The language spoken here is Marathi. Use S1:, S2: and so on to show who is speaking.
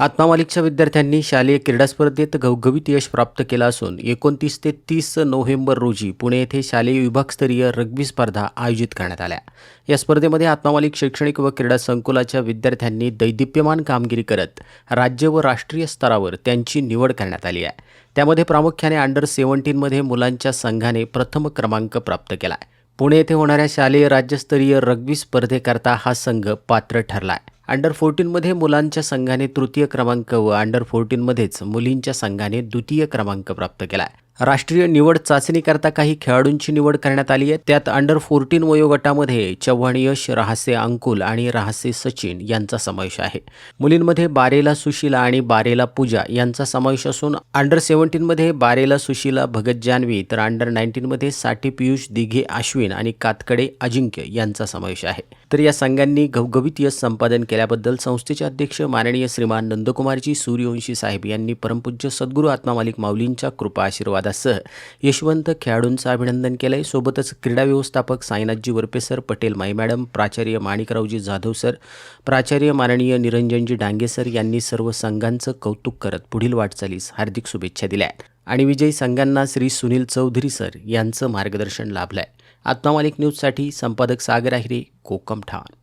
S1: आत्मा मालिकच्या विद्यार्थ्यांनी शालेय क्रीडा स्पर्धेत घवघवीत यश प्राप्त केलं असून एकोणतीस ते तीस नोव्हेंबर रोजी पुणे येथे शालेय विभागस्तरीय रग्बी स्पर्धा आयोजित करण्यात आल्या. या स्पर्धेमध्ये आत्मा मालिक शैक्षणिक व क्रीडा संकुलाच्या विद्यार्थ्यांनी दैदिप्यमान कामगिरी करत राज्य व राष्ट्रीय स्तरावर त्यांची निवड करण्यात आली आहे. त्यामध्ये प्रामुख्याने अंडर सेव्हन्टीनमध्ये मुलांच्या संघाने प्रथम क्रमांक प्राप्त केला आहे. पुणे येथे होणाऱ्या शालेय राज्यस्तरीय रग्बी स्पर्धेकरता हा संघ पात्र ठरला आहे. अंडर फोर्टीनमध्ये मुलांच्या संघाने तृतीय क्रमांक व अंडर फोर्टीनमध्येच मुलींच्या संघाने द्वितीय क्रमांक प्राप्त केला आहे राष्ट्रीय निवड चाचणीकरता काही खेळाडूंची निवड करण्यात आली आहे. त्यात अंडर फोर्टीन वयोगटामध्ये चव्हाण यश रहासे अंकुल आणि रहासे सचिन यांचा समावेश आहे. मुलींमध्ये बारेला सुशीला आणि बारेला पूजा यांचा समावेश असून अंडर सेव्हन्टीनमध्ये बारेला सुशीला भगत जान्हवी तर अंडर नाईन्टीनमध्ये साठी पियुष दिघे अश्विन आणि कातकडे अजिंक्य यांचा समावेश आहे. तर या संघांनी घवघवीत यश संपादन केल्याबद्दल संस्थेचे अध्यक्ष माननीय श्रीमान नंदकुमारजी सूर्यवंशी साहेब यांनी परमपूज्य सद्गुरू आत्मा मालिक माऊलींच्या कृपा आशीर्वाद आशीर्वादासह यशवंत खेळाडूंचं अभिनंदन केलं आहे सोबतच क्रीडा व्यवस्थापक साईनाथजी वरपे सर पटेल माई मॅडम प्राचार्य माणिकरावजी जाधव सर प्राचार्य माननीय निरंजनजी डांगे सर यांनी सर्व संघांचं कौतुक करत पुढील वाटचालीस हार्दिक शुभेच्छा दिल्या. आहेत आणि विजयी संघांना श्री सुनील चौधरी सर यांचं मार्गदर्शन लाभलं आहे आत्मा मालिक न्यूजसाठी संपादक सागर आहिरे कोकम ठाण.